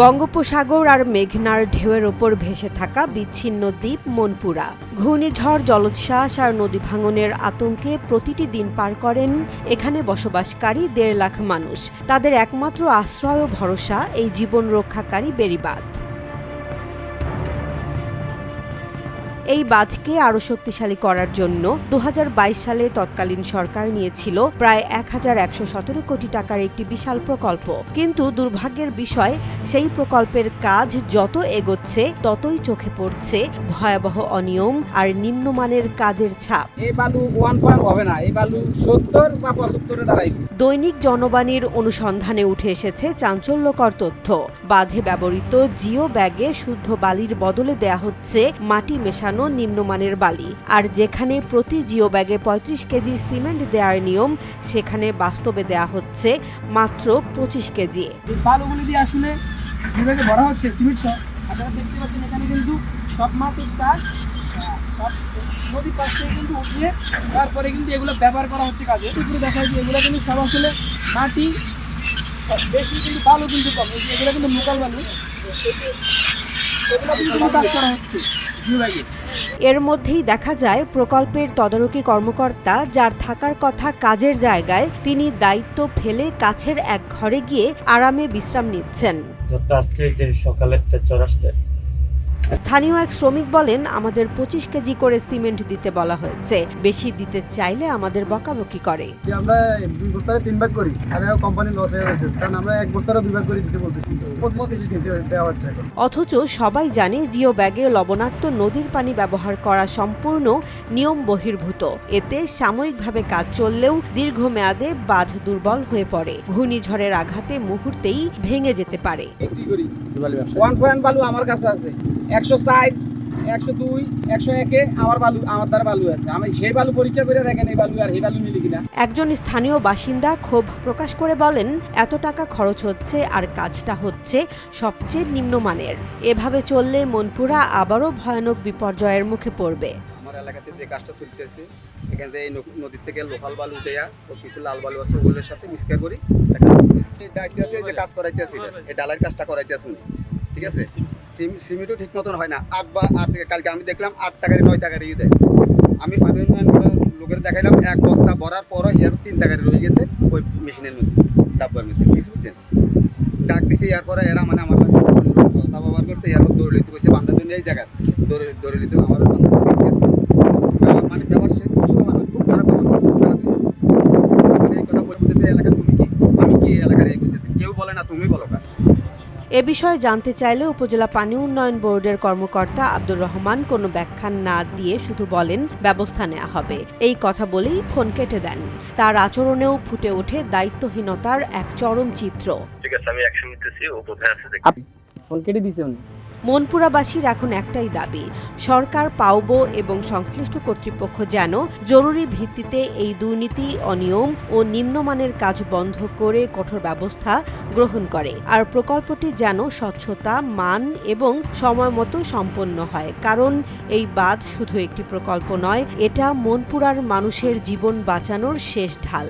বঙ্গোপসাগর আর মেঘনার ঢেউয়ের ওপর ভেসে থাকা বিচ্ছিন্ন দ্বীপ মনপুরা। ঘূর্ণিঝড়, জলোচ্ছ্বাস আর নদী ভাঙনের আতঙ্কে প্রতিটি দিন পার করেন এখানে বসবাসকারী দেড় লাখ মানুষ। তাদের একমাত্র আশ্রয় ও ভরসা এই জীবন রক্ষাকারী বেড়িবাঁধ। এই বাঁধকে আরও শক্তিশালী করার জন্য দু হাজার বাইশ সালে তৎকালীন সরকার নিয়েছিল প্রায় এক হাজার একশো সতেরো কোটি টাকার একটি বিশাল প্রকল্প। কিন্তু দুর্ভাগ্যের বিষয় সেই প্রকল্পের কাজ যত এগোচ্ছে ততই চোখে পড়ছে ভয়াবহ অনিয়ম আর নিম্নমানের কাজের ছাপ। এই বালু ওয়ান পয়েন্ট হবে না এই বালু সত্তর বা পঁচাত্তরে দাঁড়াইবে। দৈনিক জনবাণীর অনুসন্ধানে উঠে এসেছে চাঞ্চল্যকর তথ্য। বাঁধে ব্যবহৃত জিও ব্যাগে শুদ্ধ বালির বদলে দেয়া হচ্ছে মাটি মেশানো নিম্নমানের বালি। আর যেখানে প্রতি জিও ব্যাগে পঁয়ত্রিশ কেজি সিমেন্ট দেওয়ার নিয়ম, সেখানে বাস্তবে দেয়া হচ্ছে মাত্র পঁচিশ কেজি। বালুগুলি দিয়ে আসলে যেভাবে ভরা হচ্ছে সিমেন্ট আপনারা দেখতে পাচ্ছেন এখানে কিন্তু সব মাটি স্টার্ট সব নদীর পাশ থেকে কিন্তু উঠিয়ে তারপরে কিন্তু এগুলো ব্যবহার করা হচ্ছে কাজে। দেখা যায় এগুলো কিন্তু সব আসলে মাটি বেশি কিন্তু বালু কিন্তু কম। এগুলো কিন্তু বালু। এগুলো কিন্তু কাজ করা হচ্ছে। এর মধ্যেই দেখা যায়, প্রকল্পের তদারকি কর্মকর্তা যার থাকার কথা কাজের জায়গায় তিনি দায়িত্ব ফেলে কাছের এক ঘরে গিয়ে আরামে বিশ্রাম নিচ্ছেন। সকালে একটা আসছে স্থানীয় এক শ্রমিক বলেন আমাদের পঁচিশ কেজি করে সিমেন্ট দিতে বলা হয়েছে। বেশি দিতে চাইলে আমাদের বকাবকি করে। আমরা দুই বস্তারে তিন ভাগ করি আর কোম্পানি লস হয়ে যাচ্ছে। কারণ আমরা এক বস্তারে দুই ভাগ করে দিতে বলতেছি। পঁচিশ কেজি কিনতে দেওয়া হচ্ছে এখন। অথচ সবাই জানে জিও ব্যাগে লবণাক্ত নদীর পানি ব্যবহার করা সম্পূর্ণ নিয়ম বহির্ভূত। এতে সাময়িকভাবে কাজ চললেও দীর্ঘমেয়াদে বাঁধ দুর্বল হয়ে পড়ে। ঘূর্ণিঝড়ের আঘাতে মুহূর্তেই ভেঙে যেতে পারে। ওয়ান পয়েন্ট বালু আমার কাছে আছে। একশো ষাট একশো দুই একশো একে আমার বালু আমার দ্বারা বালু আছে। আমি সেই বালু পরীক্ষা করে দেখেন এই বালু আর সেই বালু মিলি কিনা। একজন স্থানীয় বাসিন্দা ক্ষোভ প্রকাশ করে বলেন এত টাকা খরচ হচ্ছে আর কাজটা হচ্ছে সবচেয়ে নিম্নমানের। এভাবে চললে মনপুরা আবারও ভয়ানক বিপর্যয়ের মুখে পড়বে। আমার এলাকাতে যে কাজটা চলতেছে এখান থেকে নদীর থেকে লোকাল বালু দেয়া ও কিছু লাল বালু আছে ওগুলোর সাথে মিক্সকার করি দায়িত্ব আছে যে কাজ করাইতেছে এই ডালার কাজটা করাইতেছেন ঠিক আছে? সিম- সিমেন্টও ঠিক মতন হয় না। আট বা আট কালকে আমি দেখলাম আট টাকার নয় টাকার ইয়ে দেয় আমি পানি উন্নয়ন লোকের দেখাইলাম এক বস্তা ভরার পরও ইয়ার তিন টাকার রয়ে গেছে ওই মেশিনের মধ্যে ডাব্বার মধ্যে কিছু বুঝছেন ডাক দিছে ইয়ার পরে এরা মানে আমার কথা ব্যবহার করছে ইয়ার দৌড়ে লিতে কইছে বান্ধা দুনিয়া এই জায়গা দৌড়ে দৌড়ে লিতে আমার বান্ধা দুনিয়া গেছে আমার মানে ব্যবহার সে খুব সুন্দর মানুষ, খুব খারাপ ব্যবহার করছে, খারাপ দিকে। মানে এই কথা বলে বলতেছে, এলাকার তুমি কি? আমি কি এলাকার এই করতেছি? কেউ বলে না তুমি বলো কা এ বিষয়ে জানতে চাইলে উপজেলা পানি উন্নয়ন বোর্ডের কর্মকর্তা আব্দুর রহমান কোনো ব্যাখ্যা না দিয়ে শুধু বলেন ব্যবস্থা নেওয়া হবে। এই কথা বলেই ফোন কেটে দেন। তার আচরণেও ফুটে ওঠে দায়িত্বহীনতার এক চরম চিত্র। ঠিক আছে আমি অ্যাকশন নিতেছি ও কোথায় আছে দেখি। ফোন কেটে দিয়েছে উনি। মনপুরাবাসীর এখন একটাই দাবি, সরকার পাওবো এবং সংশ্লিষ্ট কর্তৃপক্ষ যেন জরুরি ভিত্তিতে এই দুর্নীতি, অনিয়ম ও নিম্নমানের কাজ বন্ধ করে কঠোর ব্যবস্থা গ্রহণ করে। আর প্রকল্পটি যেন স্বচ্ছতা, মান এবং সময় মতো সম্পন্ন হয়। কারণ এই বাঁধ শুধু একটি প্রকল্প নয়, এটা মনপুরার মানুষের জীবন বাঁচানোর শেষ ঢাল।